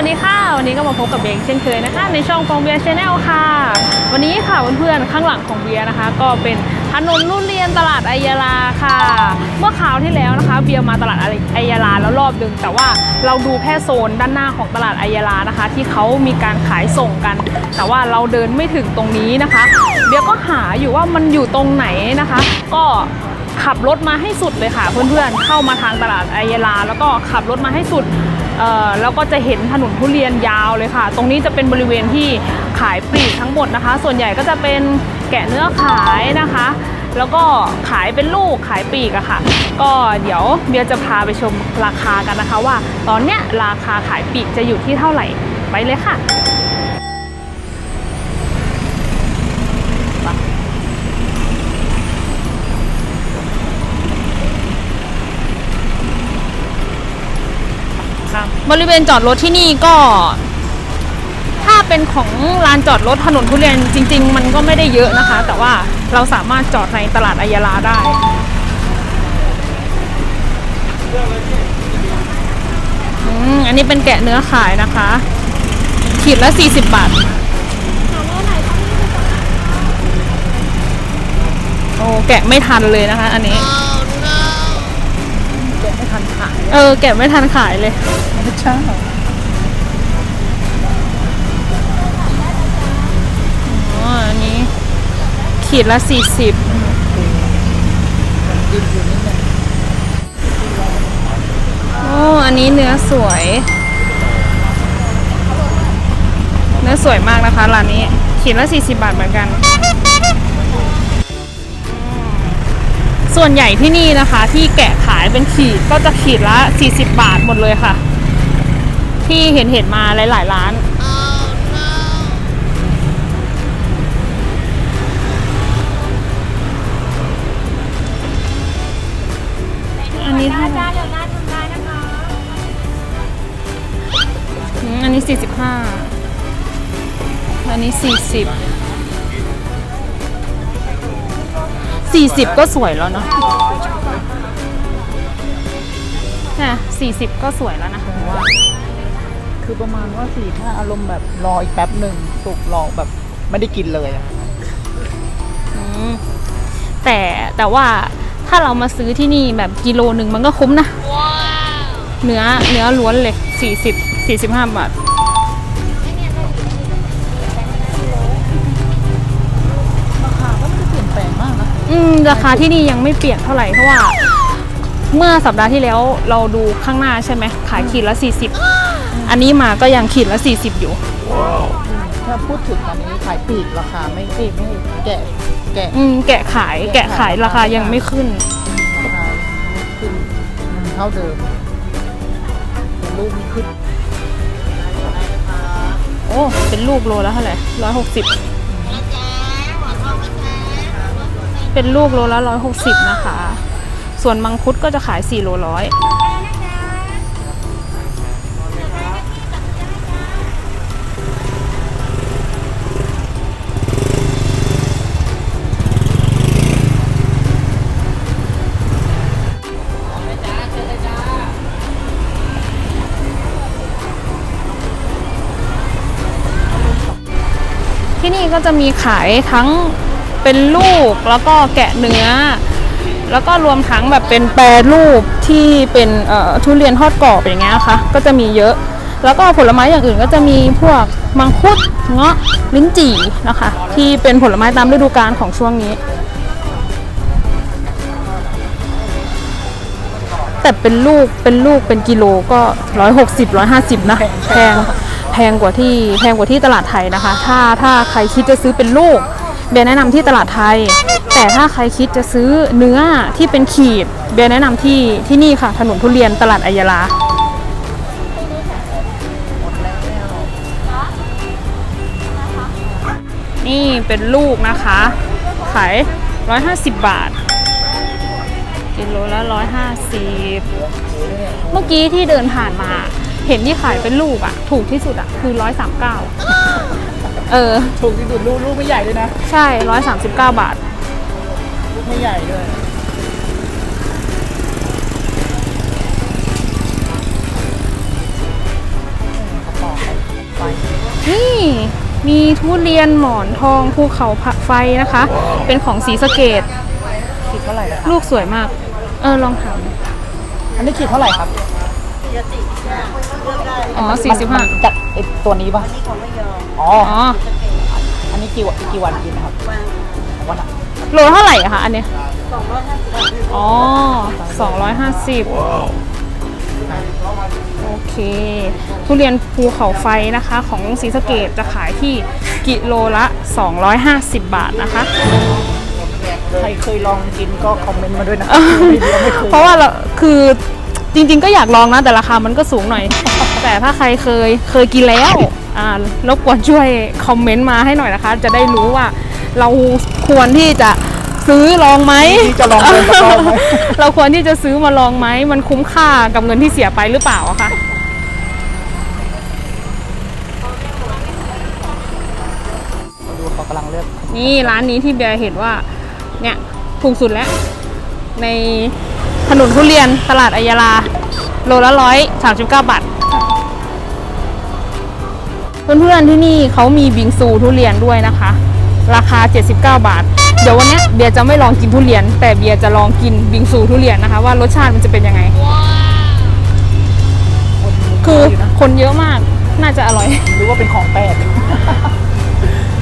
วัสดีค่ะ วันนี้ก็มาพบกับเบียร์เช่นเคยนะคะ ในช่องฟองเบียร์ชาแนลค่ะ วันนี้ค่ะเพื่อนๆข้างหลังของเบียร์นะคะ ก็เป็นถนนลุ่นเรียนตลาดไอยาลาค่ะ เมื่อคราวที่แล้วนะคะ เบียร์มาตลาดไอยาลาแล้วรอบหนึ่งแต่ว่าเราดูแค่โซนด้านหน้าของตลาดไอยาลานะคะ ที่เขามีการขายส่งกัน แต่ว่าเราเดินไม่ถึงตรงนี้นะคะ เบียร์ก็หาอยู่ว่ามันอยู่ตรงไหนนะคะ ก็ขับรถมาให้สุดเลยค่ะ เพื่อนๆเข้ามาทางตลาดไอยาลา แล้วก็ขับรถมาให้สุด แล้วก็จะเห็นถนนทุเรียนยาวเลยค่ะ ตรงนี้จะเป็นบริเวณที่ขายปลีกทั้งหมดนะคะ ส่วนใหญ่ก็จะเป็นแกะเนื้อขายนะคะ แล้วก็ขายเป็นลูกขายปลีกอะค่ะ ก็เดี๋ยวเบียจะพาไปชมราคากันนะคะ ว่าตอนเนี้ยราคาขายปลีกจะอยู่ที่เท่าไหร่ไปเลยค่ะ บริเวณจอดรถที่นี่ก็ ถ้าเป็นของลานจอดรถถนนทุเรียนจริง ๆ มันก็ไม่ได้เยอะนะคะ แต่ว่าเราสามารถจอดในตลาดอายาลาได้อันนี้เป็นแกะเนื้อขายนะคะ ขีดละ 40 บาท โอ้ แกะไม่ทันเลยนะคะ อันนี้ แกะไม่ทันขายเออ แกะไม่ทันขายเลยไม่ใช่อ๋ออันนี้ ขีดละ40ดิบอยู่นิดนึงโอ้อันนี้เนื้อสวย เนื้อสวยมากนะคะร้านนี้ ขีดละ40บาทเหมือนกัน ส่วนใหญ่ที่นี่นะคะ ที่แกะขายเป็นขีดก็จะขีดละ 40 บาทหมดเลยค่ะ ที่เห็นเห็นๆมาหลาย ๆ ร้าน อันนี้เท่าไหร่อืมอันนี้ 45 อันนี้ 40 40 ก็สวยแล้วเนาะน่ะ40 ก็สวยแล้วนะผมว่าคือประมาณว่าสี่ถ้าอารมณ์แบบรออีกแป๊บหนึ่งสุกรอแบบไม่ได้กินเลยอะอืมแต่แต่ว่าถ้าเรามาซื้อที่นี่แบบกิโลหนึ่งมันก็คุ้มนะ เนื้อเนื้อล้วนเลย40 45 บาท อืมราคาที่นี่ยังไม่เปลี่ยนเท่าไหร่เพราะว่า เมื่อสัปดาห์ที่แล้วเราดูข้างหน้าใช่ไหมขายขีดละ 40 อันนี้มาก็ยังขีดละ 40 อยู่ ถ้าพูดถึงอันนี้ขายปลีกราคาไม่เอ้ยไม่แกะแกะอืมแกะขายแกะขายราคายังไม่ขึ้น ราคาไม่ขึ้นอืมเท่าเดิมแต่ลูกไม่ขึ้น โอ้ เป็นลูกโลแล้วเท่าไหร่ร้อยหกสิบ เป็นลูกโลละร้อยหกสิบนะคะ ส่วนมังคุดก็จะขายสี่โลร้อยที่นี่ก็จะมีขายทั้ง เป็นลูกแล้วก็แกะเนื้อ แล้วก็รวมทั้งแบบเป็นแปรรูปที่เป็นทุเรียนทอดกรอบอย่างเงี้ยค่ะ ก็จะมีเยอะ แล้วก็ผลไม้อย่างอื่นก็จะมีพวกมังคุดเงาะลิ้นจี่นะคะ ที่เป็นผลไม้ตามฤดูกาลของช่วงนี้ แต่เป็นลูกเป็นลูกเป็นกิโลก็ร้อยหกสิบร้อยห้าสิบนะแพงแพงกว่าที่แพงกว่าที่ตลาดไทยนะคะ ถ้าถ้าใครคิดจะซื้อเป็นลูก เบียร์แนะนำที่ตลาดไทย แต่ถ้าใครคิดจะซื้อเนื้อที่เป็นขีด เบียร์แนะนำที่ที่นี่ค่ะ ถนนทุเรียนตลาดอายาลานี่เป็นลูกนะคะ ขาย 150 บาท กิโลละ 150 เมื่อกี้ที่เดินผ่านมา เห็นที่ขายเป็นลูกอะถูกที่สุดอะคือ 139 เออ ถูกที่สุดลูกลูกไม่ใหญ่ด้วยนะ ใช่139บาท ลูกไม่ใหญ่ด้วยกระป๋องนี่มีทุเรียนหมอนทองภูเขาไฟนะคะ เป็นของสีสะเกต ขีดเท่าไหร่นะครับลูกสวยมาก เออลองถามอันนี้ขีดเท่าไหร่ครับ อ๋อมันสี่สิบห้ามันจากไอตัวนี้ป่ะอ๋อ อ๋ออันนี้กี่วันกี่วันกินนะครับวันอะโลเท่าไหร่อะคะอันเนี้ยอ๋อสองร้อยห้าสิบโอเค ทุเรียนภูเขาไฟนะคะ ของศรีสะเกดจะขายที่กิโลละ 250 บาทนะคะ ใครเคยลองกินก็คอมเมนต์มาด้วยนะครับรีวิวไม่เคยเพราะว่าเราคือ จริง ๆ ก็อยากลองนะแต่ราคามันก็สูงหน่อย แต่ถ้าใครเคยเคยกินแล้วอ่ารบกวนช่วยคอมเมนต์มาให้หน่อยนะคะ จะได้รู้ว่าเราควรที่จะซื้อลองไหมที่จะลองเดินกับเราไหมเราควรที่จะซื้อมาลองไหมมันคุ้มค่ากับเงินที่เสียไปหรือเปล่าอะคะดูเขากำลังเลือกนี่ร้านนี้ที่เบียร์เห็นว่าเนี่ยถูกสุดแล้วใน ถนนทุเรียนตลาดอัยาลา โลละร้อยสามสิบเก้าบาทเพื่อนๆที่นี่เขามีบิงซูทุเรียนด้วยนะคะ ราคา 79 บาท เดี๋ยววันนี้เบียร์จะไม่ลองกินทุเรียน แต่เบียร์จะลองกินบิงซูทุเรียนนะคะ ว่ารสชาติมันจะเป็นยังไงคนคือคนเยอะมากน่าจะอร่อย หรือว่าเป็นของแปลก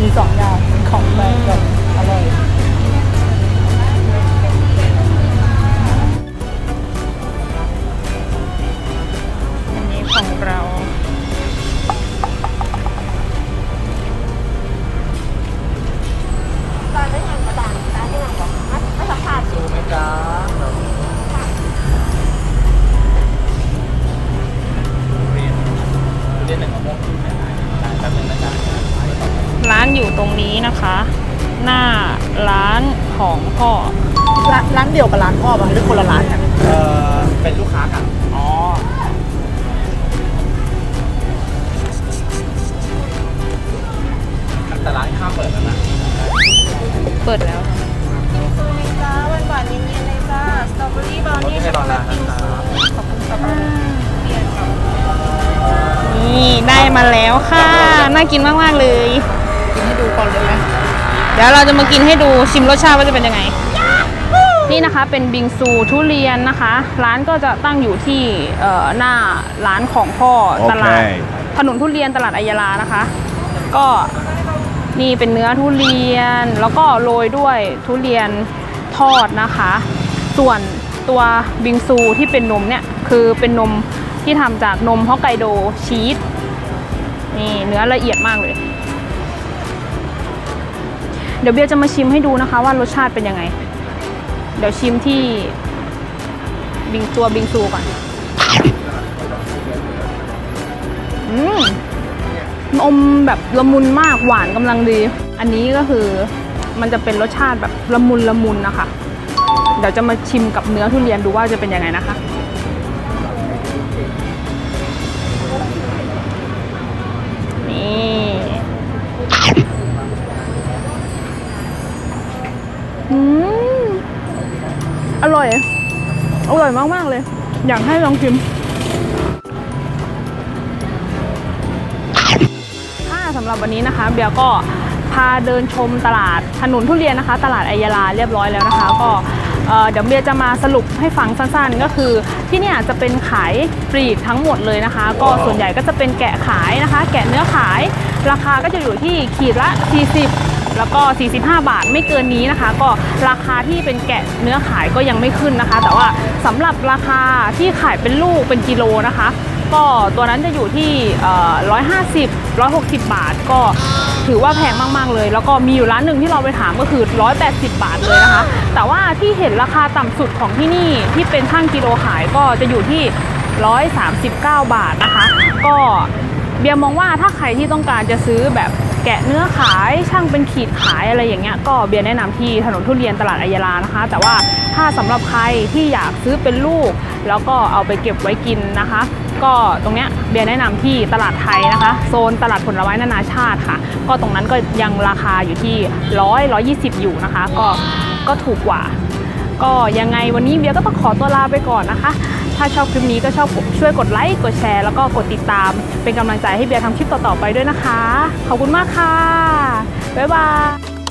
มีสองอย่างเป็นของแปลกกับ ตรงนี้นะคะ หน้าร้านของพ่อร้านร้านเดียวกับร้านพ่อป่ะหรือคนละร้านกันเอ่อเป็นลูกค้ากันอ๋อแต่ร้านข้าวเปิดแล้วนะเปิดแล้วซูเลยจ้าหวานหวานๆเย็นๆเลยจ้าสตรอเบอรี่บราวนี่ช็อกโกแลตบิงซูขอบคุณครับเปลี่ยนกับนี่ได้มาแล้วค่ะ น่ากินมาก ๆ เลย กินให้ดูก่อนเลยไหมเดี๋ยวเราจะมากินให้ดูชิมรสชาติว่าจะเป็นยังไง นี่นะคะเป็นบิงซูทุเรียนนะคะ ร้านก็จะตั้งอยู่ที่เอ่อหน้าร้านของพ่อตลาดถนนทุเรียนตลาดอัยยาลานะคะ ก็นี่เป็นเนื้อทุเรียนแล้วก็โรยด้วยทุเรียนทอดนะคะ ส่วนตัวบิงซูที่เป็นนมเนี่ยคือเป็นนมที่ทำจากนมฮอกไกโดชีสนี่เนื้อละเอียดมากเลย เดี๋ยวเบียร์จะมาชิมให้ดูนะคะว่ารสชาติเป็นยังไง เดี๋ยวชิมที่บิงตัวบิงซูก่อนอืมอมแบบละมุนมากหวานกำลังดี อันนี้ก็คือมันจะเป็นรสชาติแบบละมุนละมุนนะคะ เดี๋ยวจะมาชิมกับเนื้อทุเรียนดูว่าจะเป็นยังไงนะคะนี่ ร่อย อร่อยมาก ๆ เลย อยากให้ลองชิมค่ะสำหรับวันนี้นะคะเบียร์ก็พาเดินชมตลาดถนนทุเรียนนะคะ ตลาดอัยยาลาเรียบร้อยแล้วนะคะ ก็เดี๋ยวเบียร์จะมาสรุปให้ฟังสั้นๆ ก็คือ ที่นี่จะเป็นขายปลีกทั้งหมดเลยนะคะ ก็ส่วนใหญ่ก็จะเป็นแกะขายนะคะ แกะเนื้อขาย ราคาก็จะอยู่ที่ขีดละ 40 แล้วก็ 45 บาทไม่เกินนี้นะคะ ก็ราคาที่เป็นแกะเนื้อขายก็ยังไม่ขึ้นนะคะ แต่ว่าสำหรับราคาที่ขายเป็นลูกเป็นกิโลนะคะ ก็ตัวนั้นจะอยู่ที่เอ่อ150 160บาทก็ถือว่าแพงมาก ๆ เลย แล้วก็มีอยู่ร้านหนึ่งที่เราไปถามก็คือ 180 บาทเลยนะคะ แต่ว่าที่เห็นราคาต่ำสุดของที่นี่ที่เป็นช่างกิโลขายก็จะอยู่ที่ 139 บาทนะคะ ก็ เบียร์มองว่าถ้าใครที่ต้องการจะซื้อแบบแกะเนื้อขายช่างเป็นขีดขายอะไรอย่างเงี้ยก็เบียร์แนะนำที่ถนนทุเรียนตลาดอัยยานะคะ แต่ว่าถ้าสำหรับใครที่อยากซื้อเป็นลูก แล้วก็เอาไปเก็บไว้กินนะคะ ก็ตรงเนี้ยเบียร์แนะนำที่ตลาดไทยนะคะ โซนตลาดผลไม้นานาชาติค่ะ ก็ตรงนั้นก็ยังราคาอยู่ที่ร้อยร้อยี่สิบอยู่นะคะ ก็ก็ถูกกว่า ก็ยังไงวันนี้เบียร์ก็ต้องขอตัวลาไปก่อนนะคะ ถ้าชอบคลิปนี้ก็ชอบช่วยกดไลค์กดแชร์แล้วก็กดติดตาม เป็นกำลังใจให้เบียร์ทำคลิปต่อๆไปด้วยนะคะ ขอบคุณมากค่ะ บ๊ายบาย